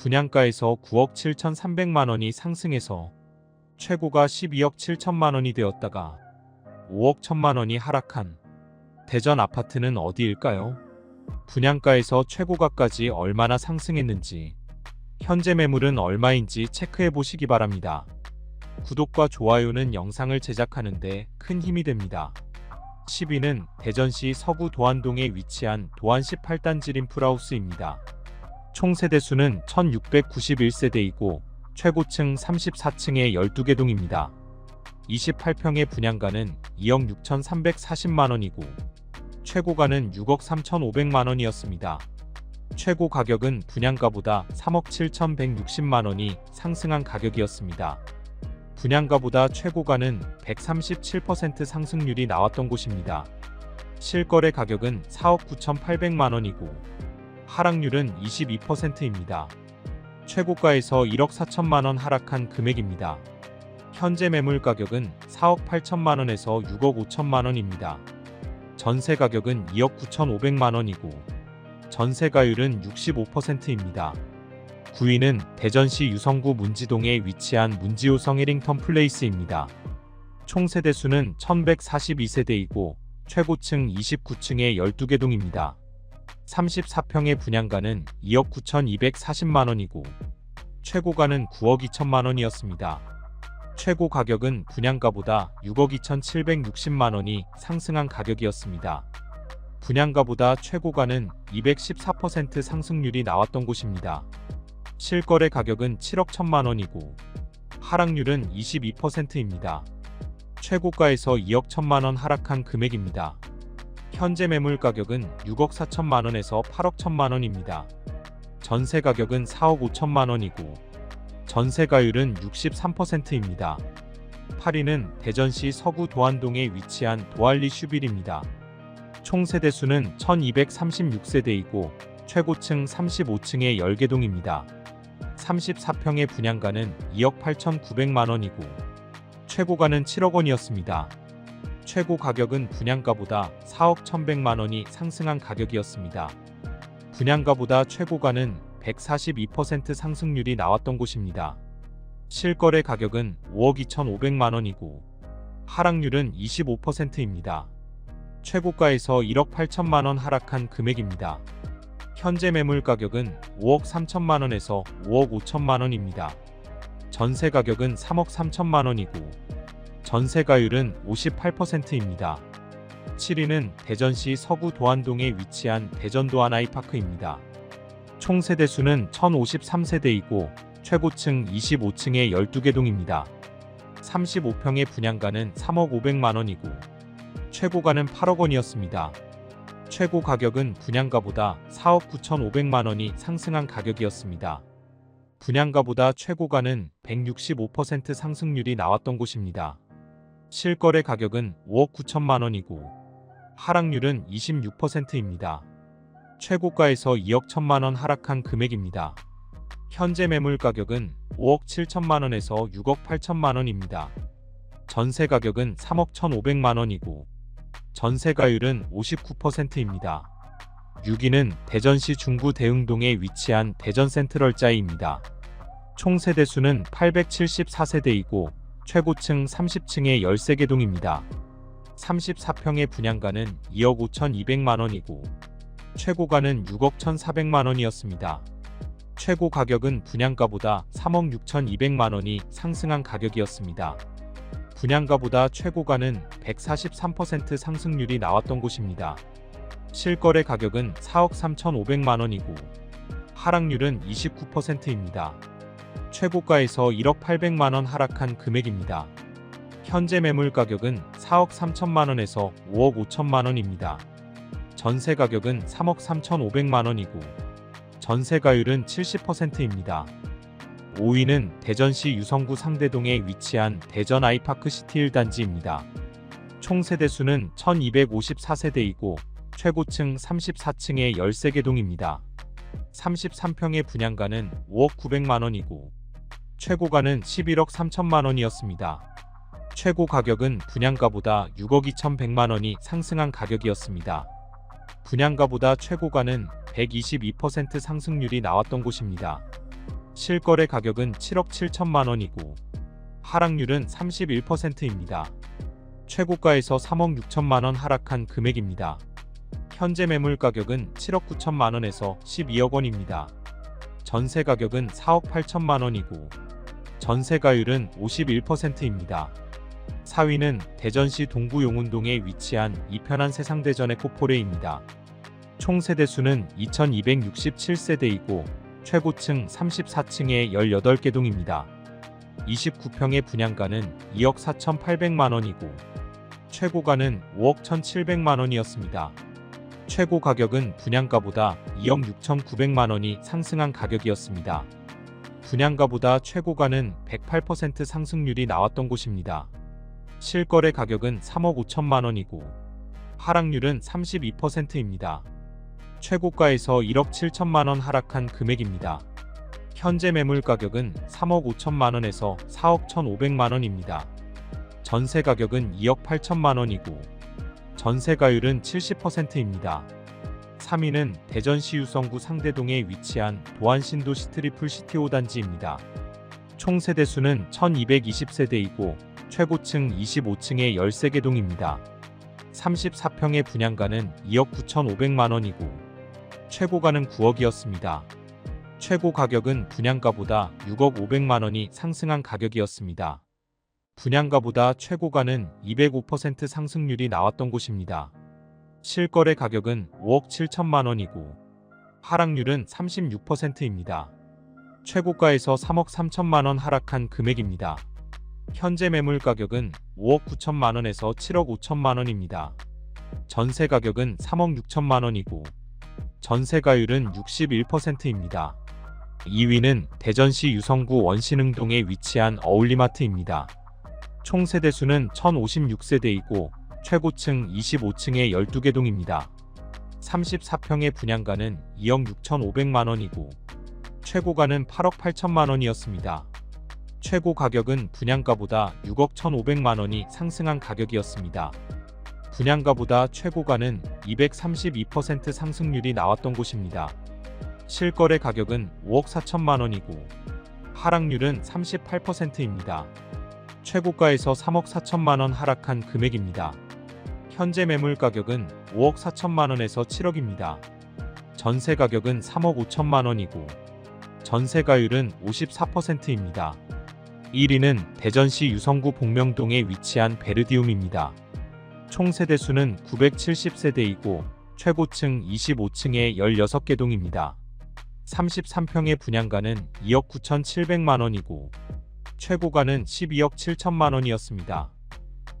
분양가에서 9억 7,300만 원이 상승해서 최고가 12억 7천만 원이 되었다가 5억 1천만 원이 하락한 대전 아파트는 어디일까요? 분양가에서 최고가까지 얼마나 상승했는지 현재 매물은 얼마인지 체크해 보시기 바랍니다. 구독과 좋아요는 영상을 제작하는데 큰 힘이 됩니다. 10위는 대전시 서구 도안동에 위치한 도안 18단지 림프라우스입니다. 총 세대수는 1691세대이고 최고층 34층에 12개 동입니다. 28평의 분양가는 2억 6,340만 원이고 최고가는 6억 3,500만 원이었습니다. 최고 가격은 분양가보다 3억 7,160만 원이 상승한 가격이었습니다. 분양가보다 최고가는 137% 상승률이 나왔던 곳입니다. 실거래 가격은 4억 9,800만 원이고 하락률은 22%입니다. 최고가에서 1억 4천만 원 하락한 금액입니다. 현재 매물 가격은 4억 8천만 원에서 6억 5천만 원입니다. 전세 가격은 2억 9천5백만 원이고 전세가율은 65%입니다. 9위는 대전시 유성구 문지동에 위치한 문지호성 해링턴 플레이스입니다. 총 세대수는 1142세대이고 최고층 29층에 12개 동입니다. 34평의 분양가는 2억 9,240만 원이고 최고가는 9억 2천만 원이었습니다. 최고 가격은 분양가보다 6억 2,760만 원이 상승한 가격이었습니다. 분양가보다 최고가는 214% 상승률이 나왔던 곳입니다. 실거래 가격은 7억 1천만 원이고 하락률은 22%입니다. 최고가에서 2억 1천만 원 하락한 금액입니다. 현재 매물 가격은 6억 4천만 원에서 8억 1천만 원입니다. 전세 가격은 4억 5천만 원이고 전세가율은 63%입니다. 8위는 대전시 서구 도안동에 위치한 도알리 슈빌입니다. 총 세대수는 1236세대이고 최고층 35층에 10개 동입니다. 34평의 분양가는 2억 8,900만 원이고 최고가는 7억 원이었습니다. 최고 가격은 분양가보다 4억 1,100만 원이 상승한 가격이었습니다. 분양가보다 최고가는 142% 상승률이 나왔던 곳입니다. 실거래 가격은 5억 2,500만 원이고 하락률은 25%입니다. 최고가에서 1억 8천만 원 하락한 금액입니다. 현재 매물 가격은 5억 3천만 원에서 5억 5천만 원입니다. 전세 가격은 3억 3천만 원이고 전세가율은 58%입니다. 7위는 대전시 서구 도안동에 위치한 대전도안 아이파크입니다. 총 세대 수는 1053세대이고 최고층 25층에 12개 동입니다. 35평의 분양가는 3억 500만 원이고 최고가는 8억 원이었습니다. 최고 가격은 분양가보다 4억 9,500만 원이 상승한 가격이었습니다. 분양가보다 최고가는 165% 상승률이 나왔던 곳입니다. 실거래 가격은 5억 9천만 원이고 하락률은 26%입니다. 최고가에서 2억 1천만 원 하락한 금액입니다. 현재 매물 가격은 5억 7천만 원에서 6억 8천만 원입니다. 전세 가격은 3억 1,500만 원이고 전세가율은 59%입니다. 6위는 대전시 중구 대흥동에 위치한 대전 센트럴자이입니다. 총 세대수는 874세대이고 최고층 30층에 13개 동입니다. 34평의 분양가는 2억 5,200만 원이고 최고가는 6억 1,400만 원이었습니다. 최고 가격은 분양가보다 3억 6,200만 원이 상승한 가격이었습니다. 분양가보다 최고가는 143% 상승률이 나왔던 곳입니다. 실거래 가격은 4억 3,500만 원이고 하락률은 29%입니다. 최고가에서 1억 800만 원 하락한 금액입니다. 현재 매물 가격은 4억 3천만 원에서 5억 5천만 원입니다. 전세 가격은 3억 3,500만 원이고 전세가율은 70%입니다. 5위는 대전시 유성구 상대동에 위치한 대전 아이파크 시티 1단지입니다. 총 세대 수는 1254세대이고 최고층 34층에 13개 동입니다. 33평의 분양가는 5억 900만 원이고 최고가는 11억 3천만 원이었습니다. 최고 가격은 분양가보다 6억 2,100만 원이 상승한 가격이었습니다. 분양가보다 최고가는 122% 상승률이 나왔던 곳입니다. 실거래 가격은 7억 7천만 원이고 하락률은 31%입니다. 최고가에서 3억 6천만 원 하락한 금액입니다. 현재 매물 가격은 7억 9천만 원에서 12억 원입니다. 전세 가격은 4억 8천만 원이고 전세가율은 51%입니다. 4위는 대전시 동구 용운동에 위치한 이편한 세상대전의 코포레입니다. 총 세대수는 2267세대이고 최고층 34층에 18개 동입니다. 29평의 분양가는 2억 4,800만 원이고 최고가는 5억 1,700만 원이었습니다. 최고 가격은 분양가보다 2억 6,900만 원이 상승한 가격이었습니다. 분양가보다 최고가는 108% 상승률이 나왔던 곳입니다. 실거래 가격은 3억 5천만 원이고 하락률은 32%입니다. 최고가에서 1억 7천만 원 하락한 금액입니다. 현재 매물 가격은 3억 5천만 원에서 4억 1,500만 원입니다. 전세 가격은 2억 8천만 원이고 전세가율은 70%입니다. 3위는 대전시 유성구 상대동에 위치한 도안신도시 트리플 시티 5단지입니다. 총 세대수는 1220세대이고 최고층 25층에 13개 동입니다. 34평의 분양가는 2억 9,500만 원이고 최고가는 9억이었습니다. 최고 가격은 분양가보다 6억 500만 원이 상승한 가격이었습니다. 분양가보다 최고가는 205% 상승률이 나왔던 곳입니다. 실거래 가격은 5억 7천만 원이고 하락률은 36%입니다. 최고가에서 3억 3천만 원 하락한 금액입니다. 현재 매물 가격은 5억 9천만 원에서 7억 5천만 원입니다. 전세 가격은 3억 6천만 원이고 전세가율은 61%입니다. 2위는 대전시 유성구 원신흥동에 위치한 어울리마트입니다. 총 세대수는 1056세대이고 최고층 25층에 12개 동입니다. 34평의 분양가는 2억 6,500만 원이고 최고가는 8억 8천만 원이었습니다. 최고 가격은 분양가보다 6억 1,500만 원이 상승한 가격이었습니다. 분양가보다 최고가는 232% 상승률이 나왔던 곳입니다. 실거래 가격은 5억 4천만 원이고 하락률은 38%입니다. 최고가에서 3억 4천만 원 하락한 금액입니다. 현재 매물 가격은 5억 4천만 원에서 7억입니다. 전세 가격은 3억 5천만 원이고 전세가율은 54%입니다. 1위는 대전시 유성구 복명동에 위치한 베르디움입니다. 총 세대수는 970세대이고 최고층 25층에 16개 동입니다. 33평의 분양가는 2억 9,700만 원이고 최고가는 12억 7천만 원이었습니다.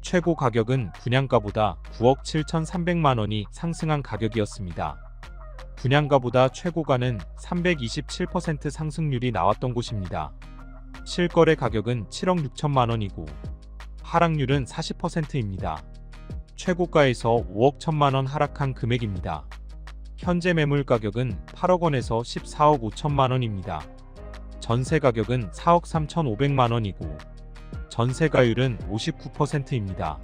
최고 가격은 분양가보다 9억 7,300만 원이 상승한 가격이었습니다. 분양가보다 최고가는 327% 상승률이 나왔던 곳입니다. 실거래 가격은 7억 6천만 원이고 하락률은 40%입니다. 최고가에서 5억 1천만 원 하락한 금액입니다. 현재 매물 가격은 8억 원에서 14억 5천만 원입니다. 전세 가격은 4억 3,500만 원이고 전세가율은 59%입니다.